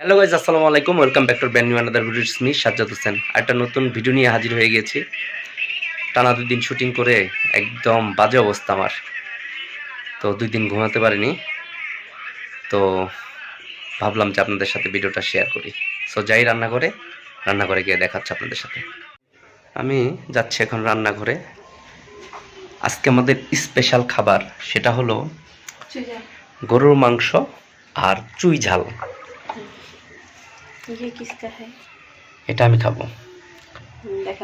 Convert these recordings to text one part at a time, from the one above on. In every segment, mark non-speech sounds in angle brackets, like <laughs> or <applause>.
Hello guys আসসালামু আলাইকুম। Welcome back to brand new another video me Sajjad Hossain একটা নতুন ভিডিও নিয়ে হাজির হয়ে গেছি। টানা দুই দিন শুটিং করে একদম বাজে অবস্থা আমার। তো দুই দিন ঘুমাতে পারিনি। তো ভাবলাম যে আপনাদের সাথে ভিডিওটা শেয়ার করি। সো যাই রান্না রান্নাঘরে রান্নাঘরে গিয়ে দেখাচ্ছি আপনাদের সাথে। আমি যাচ্ছি এখন রান্নাঘরে। আজকে আমাদের স্পেশাল খাবার সেটা হলো গরুর মাংস আর চুই ঝাল। এটা আমি খাব।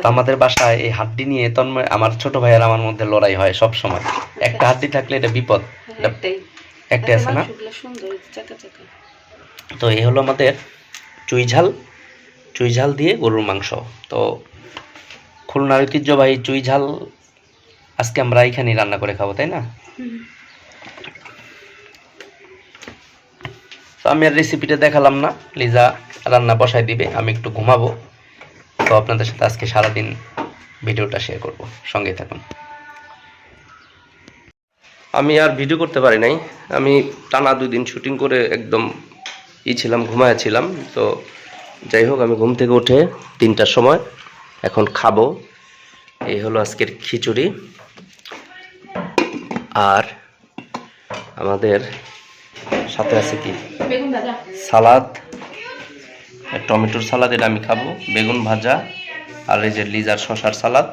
তো আমাদের বাসায় এই হাড্ডি নিয়ে তন্ময় আমার ছোট ভাইয়ের আমার মধ্যে লড়াই হয় সব সময় একটা হাড্ডি থাকলে এটা বিপদ। একটা আছে না? তো এই হলো আমাদের চুই ঝাল। চুই ঝাল দিয়ে গরুর মাংস। তো খুলনার ঐতিহ্যবাহী চুই ঝাল আজকে আমরা এইখানেই রান্না করে খাব তাই না? তো আমি আর রেসিপিটা দেখালাম না লিজা। রান্না বসায় দিবে আমি একটু ঘুমাবো। তো আপনাদের সাথে আজকে সারাদিন ভিডিওটা শেয়ার করব। সঙ্গে থাকুন। আমি আর ভিডিও করতে পারি নাই। আমি টানা দুই দিন শুটিং করে একদম ই ছিলাম ঘুমায় ছিলাম। তো যাই হোক আমি ঘুম থেকে উঠে তিনটার সময় এখন খাব। এই হলো আজকের খিচুড়ি। আর আমাদের সাথে আছে কি? সালাদ। টমেটোর সালাদ, এটা আমি খাব। বেগুন ভাজা আর এই যে লিজার শশার সালাদ।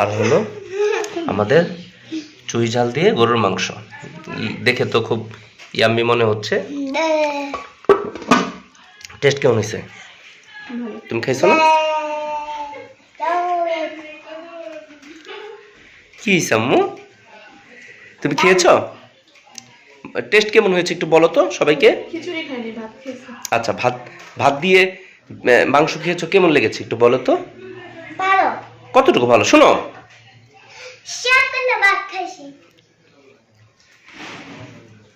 আর হলো আমাদের চুই ঝাল দিয়ে গরুর মাংস। দেখে তো খুব ইয়াম্মি মনে হচ্ছে। টেস্ট কেমন হয়েছে? তুমি খাইছো না? কি আম্মু? তুমি খেয়েছো? টেস্ট কেমন হয়েছে একটু বলো তো সবাইকে? খিচুড়ি খাইনি ভাত খেয়েছি। আচ্ছা ভাত ভাত দিয়ে মাংস খেয়েছো কেমন লেগেছে একটু বলো তো? কতটুকু ভালো? শোনো।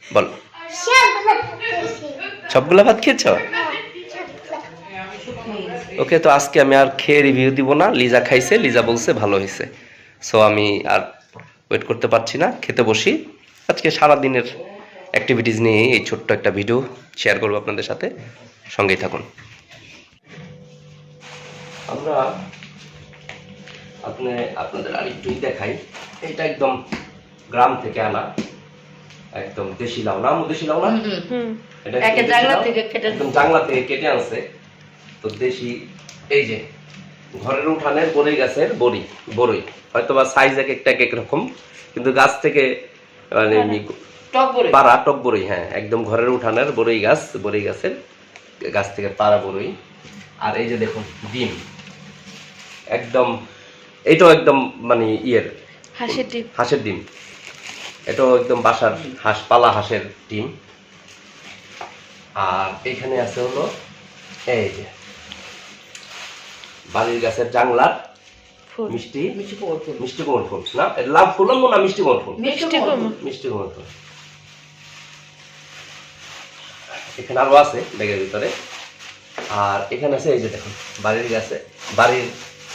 বলো। সবগুলা ভাত খেয়েছো? হ্যাঁ, ওকে তো আজকে আমি আর খেয়ে রিভিউ দিব না। লিজা খাইছে লিজা বলছে ভালো হয়েছে। সো আমি আর ওয়েট করতে পারছি না খেতে বসি। আজকে সারা দিনের অ্যাক্টিভিটিস নিয়ে এই ছোট্ট একটা ভিডিও শেয়ার করব আপনাদের সাথে। সঙ্গেই থাকুন। আমরা আপনি আপনাদের আর একটুই দেখাই। এটা একদম গ্রাম থেকে আনা। একদম দেশি লাউ। না দেশি লাউ না? এটা জাংলা থেকে কেটে একদম জাংলা থেকে কেটে আনছে। তো দেশি এই যে ঘরের উঠানের বড়ই গাছের বড়ি বড়ই। হয়তো বা সাইজ এক একটা এক এক রকম। কিন্তু গাছ থেকে মানে বড়ি পাড়া টক বড়ই হ্যাঁ। একদম ঘরের উঠানের বড়ই গাছ বড়ই গাছের গাছ থেকে পাড়া বড়ই আর এই যে দেখুন ডিম। একদম এটাও একদম মানে ইয়ের। হাসির ডিম। হাঁসের ডিম। এটাও একদম বাসার হাঁস পালা হাঁসের ডিম। আর এখানে আছে হলো এই যে বাড়ির গাছের জাংলার মিষ্টি। মিষ্টি কুমড়ো ফুল মিষ্টি কুমড় ফুল না লাভ ফুল না মিষ্টি কুমড় ফুল মিষ্টি কুমড় ফুল এখানে আরও আছে ব্যাগের ভিতরে। আর এখানে আছে এই যে দেখুন বাড়ির গাছে বাড়ির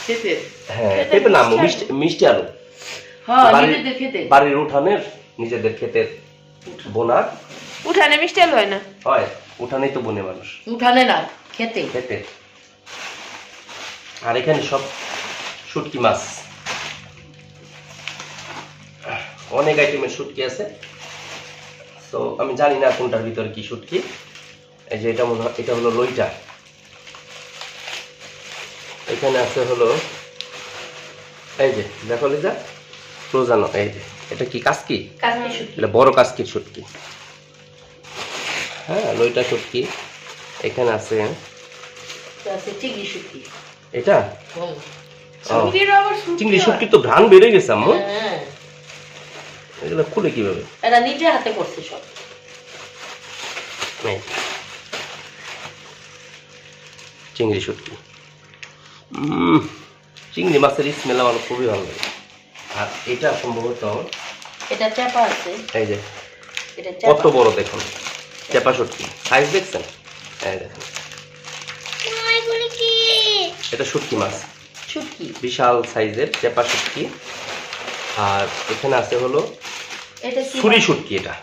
খেতে। হ্যাঁ খেতে পেঁপে না মিষ্টি মিষ্টি আলু। হ্যাঁ বাড়ির- বাড়ির উঠানের নিজেদের ক্ষেতের বোনার উঠানে মিষ্টি আলু হয় না? হয় উঠানেই তো বনে মানুষ। উঠানে না খেতে। খেতে। আর এখানে সব শুটকি মাছ। অনেক আইটেমের শুটকি আছে। তো আমি জানি না কোনটার ভিতরে কি শুটকি এই যে এটা মনে এটা হলো লইটা। এখানে আছে হলো এই যে দেখো লিজা রোজানো এই যে। এটা কি কাসকি? এটা বড় কাস্কির শুটকি হ্যাঁ লইটা শুটকি এখানে আছে এটা চিংড়ি। শুটকি তো ঘ্রাণ বেড়ে গেছে আম্মু। হ্যাঁ। এগুলো খুলে কীভাবে? এরা নিজে হাতে করছে সব। চিংড়ি শুটকি। চিংড়ি মাছের স্মেল আমার খুবই ভালো লাগে। আর এটা সম্ভবত এটা চাপা আছে। এই যে কত বড় দেখুন। চেপা শুটকি। সাইজ দেখছেন? এই দেখুন। এটা শুটকি মাছ। শুটকি। বিশাল সাইজের চেপা শুটকি। আর এখানে আছে হলো এটা ছুরি শুটকি এটা।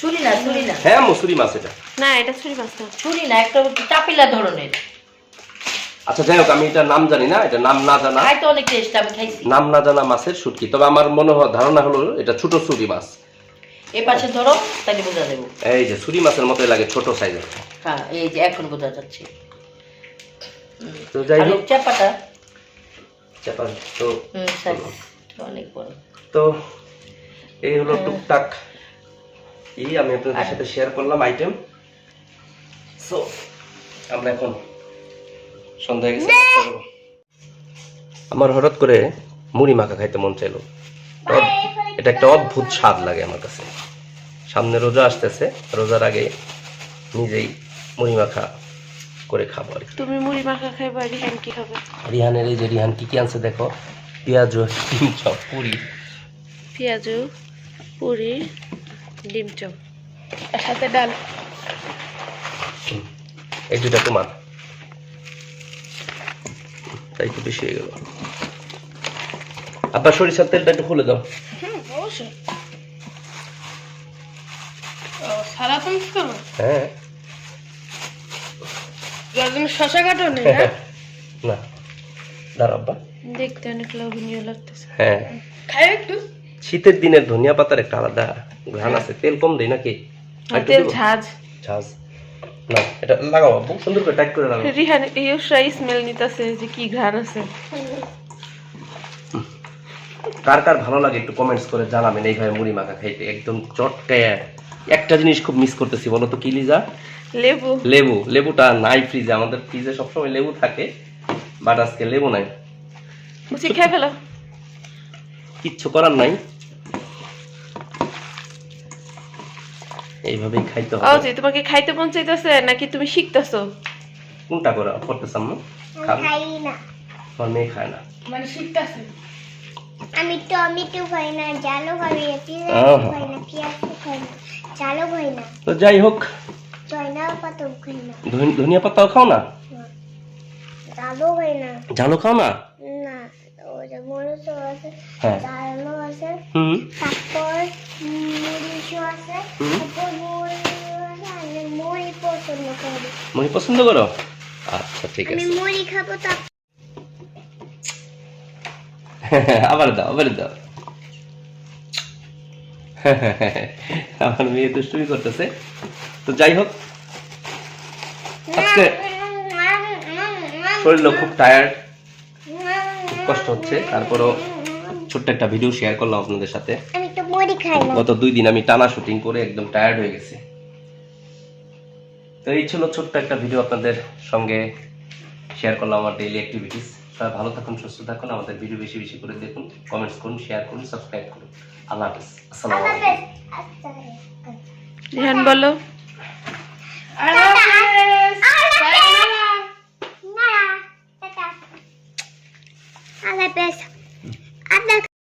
ছুরি না ছুরি না। হ্যাঁ মসুরি মাছ এটা। না এটা ছুরি মাছ না। ছুরি না একটা চাপিলা ধরনের। আচ্ছা যাই হোক আমি এটা নাম জানি না এটা নাম না জানা। খাইতে অনেক টেস্ট আমি খাইছি। নাম না জানা মাছের শুটকি। তবে আমার মনে হয় ধারণা হলো এটা ছোট ছুরি মাছ। এ পাশে ধরো তাহলে বোঝা দেবো এই যে ছুরি মাছের মতোই লাগে ছোট সাইজের হ্যাঁ এই যে এখন বোঝা যাচ্ছে। তো যাই হোক। চাপাটা। চাপা তো অনেক বড়। তো এই হলো টুকটাক এই আমি আপনাদের সাথে শেয়ার করলাম আইটেম সো আমরা এখন সন্ধ্যা হয়ে গেছে আমার হঠাৎ করে মুড়ি মাখা খাইতে মন চাইলো। এটা একটা অদ্ভুত স্বাদ লাগে আমার কাছে। সামনে রোজা আসতেছে রোজার আগে নিজেই মুড়ি মাখা করে খাব আর তুমি মুড়ি মাখা খাইবা রিহান কি খাবে? রিহানের এই যে রিহান কি কি আনছে দেখো? পেঁয়াজ ডিম চপ পুরি। পেঁয়াজু। পুরি ডিম চপ। আর সাথে ডাল। এই দুটা তোমার। তাই তো বেশি হয়ে গেল। আবার সরিষার তেলটা একটু খুলে দাও। হুম অবশ্যই। সারা তুমি কি করব? হ্যাঁ। শশা কাটো নেই <laughs> না। দাঁড়া আব্বা। দেখতে অনেক লোভনীয় লাগতেছে। হ্যাঁ। খাই একটু। শীতের দিনের ধনিয়া পাতার একটা আলাদা ঘ্রাণ আছে। তেল কম দেয় নাকি? তেল ঝাঁজ। ঝাঁজ। না এটা লাগাও আব্বু সুন্দর করে টাইট করে লাগাও। রিহান এই স্মেল নিতেছে যে কি ঘ্রাণ আছে। কার কার ভালো লাগে একটু কমেন্টস করে জানাবেন এইভাবে মুড়ি মাখা খাইতে। একদম চটকায়। একটা জিনিস খুব মিস করতেছি বলো তো কি লিজা? লেবু। লেবু। লেবুটা নাই ফ্রিজে আমাদের ফ্রিজে সবসময় লেবু থাকে বাট আজকে লেবু নাই। খেয়ে ফেলো। কিচ্ছু করার নাই। এইভাবেই খাইতে ও হবে। জি তোমাকে খাইতে মন চাইতেছে নাকি তুমি শিখতেছো? কোনটা করা? করতেছ আম্মু? খাই না। আমার মেয়ে খায় না? মানে শিখতেছে। আমি টমেটো খাই না খাই না পেঁয়াজ খাই না পেঁয়াজ খাই না জালও খাই না। তো যাই হোক চয়না পাতাও খাই না। ধন- ধনিয়া পাতাও খাও না? জালও খাই না। ঝালও খাও না? না ওই যে মরিচও আছে হ্যাঁ। আছে। তারপর মরিচও আছে। তারপর মুড়ি পছন্দ করি। মুড়ি পছন্দ করো? আচ্ছা ঠিক আমি আছে। মুড়ি খাব তার <laughs> আবার দাও আবার দাও। <laughs> আমার মেয়ে দুষ্টুমি করতেছে। তো যাই হোক আজকে শরীরও খুব টায়ার্ড কষ্ট হচ্ছে তারপরও ছোট্ট একটা ভিডিও শেয়ার করলাম আপনাদের সাথে। গত দুই দিন আমি টানা শুটিং করে একদম টায়ার্ড হয়ে গেছি। তো এই ছিল ছোট্ট একটা ভিডিও আপনাদের সঙ্গে শেয়ার করলাম আমার ডেইলি অ্যাক্টিভিটিস সবাই ভালো থাকুন সুস্থ থাকুন আমাদের ভিডিও বেশি বেশি করে দেখুন কমেন্টস করুন শেয়ার করুন সাবস্ক্রাইব করুন। আল্লাহ হাফিজ। আসসালামু আলাইকুম। বলো। আল্লাহ হাফেজ। 아빠